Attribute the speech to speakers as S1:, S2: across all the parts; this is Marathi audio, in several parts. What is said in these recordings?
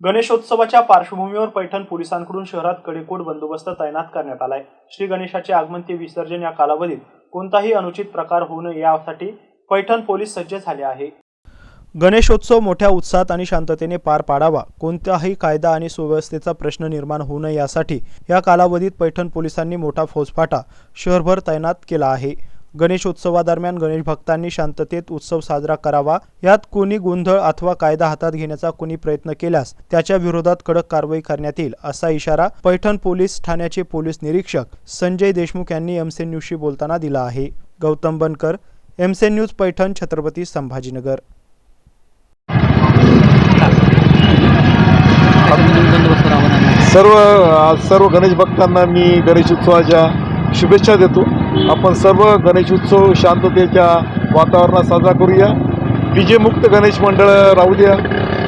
S1: गणेशोत्सवाच्या पार्श्वभूमीवर पैठण पोलिसांकडून शहरात कडेकोट बंदोबस्त तैनात करण्यात आलाय. श्री गणेशाचे आगमन ते विसर्जन या कालावधीत कोणताही अनुचित प्रकार होऊ नये यासाठी पैठण पोलीस सज्ज झाले आहे. गणेशोत्सव मोठ्या उत्साहात आणि शांततेने पार पाडावा कोणताही कायदा आणि सुव्यवस्थेचा प्रश्न निर्माण होऊ नये यासाठी या कालावधीत पैठण पोलिसांनी मोठा फौजफाटा शहरभर तैनात केला आहे. गणेशोत्सवादरम्यान गणेश भक्तांनी शांततेत उत्सव साजरा करावा. यात कोणी गोंधळ अथवा कायदा हातात घेण्याचा कोणी प्रयत्न केल्यास त्याच्या विरोधात कडक कारवाई करण्यात येईल असा इशारा पैठण पोलीस ठाण्याचे पोलीस निरीक्षक संजय देशमुख यांनी एमसेन न्यूजशी बोलताना दिला आहे. Gautam Bankar MCN news Paithan Chhatrapati Sambhajinagar.
S2: सर्व सर्व गणेश भक्तांना मी गणेश उत्सवाच्या शुभेच्छा देतो. आपण सर्व गणेश उत्सव शांततेच्या वातावरणात साजरा करूया. डी जे मुक्त गणेश मंडळ राहू द्या.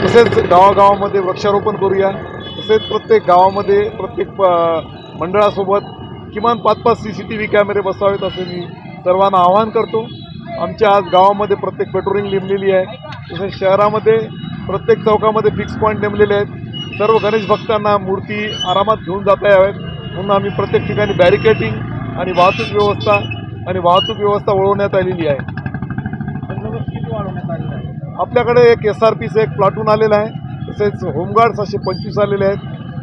S2: तसेच गावागावामध्ये वृक्षारोपण करूया. तसेच प्रत्येक गावामध्ये प्रत्येक प मंडळासोबत किमान पाच पाच सी सी टी व्ही कॅमेरे बसावेत असे मी सर्वांना आवाहन करतो. आमच्या आज गावामध्ये प्रत्येक पेट्रोलिंग नेमलेली आहे. तसेच शहरामध्ये प्रत्येक चौकामध्ये फिक्स पॉईंट नेमलेले आहेत. सर्व गणेश भक्तांना मूर्ती आरामात घेऊन जाता याव्यात. म्हणून आम्ही प्रत्येक ठिकाणी बॅरिकेटिंग आणि वाहतूक व्यवस्था आणि वाहतूक व्यवस्था वळवण्यात आलेली आहे. आपल्याकडे एक एस आर पीचं एक प्लाटून आलेलं आहे. तसेच होमगार्ड्स असे पंचवीस आलेले आहेत.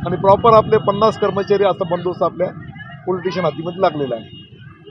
S2: आणि प्रॉपर आपले पन्नास कर्मचारी असा बंदोबस्त आपल्या पोलीस स्टेशन हद्दीमध्ये लागलेला आहे.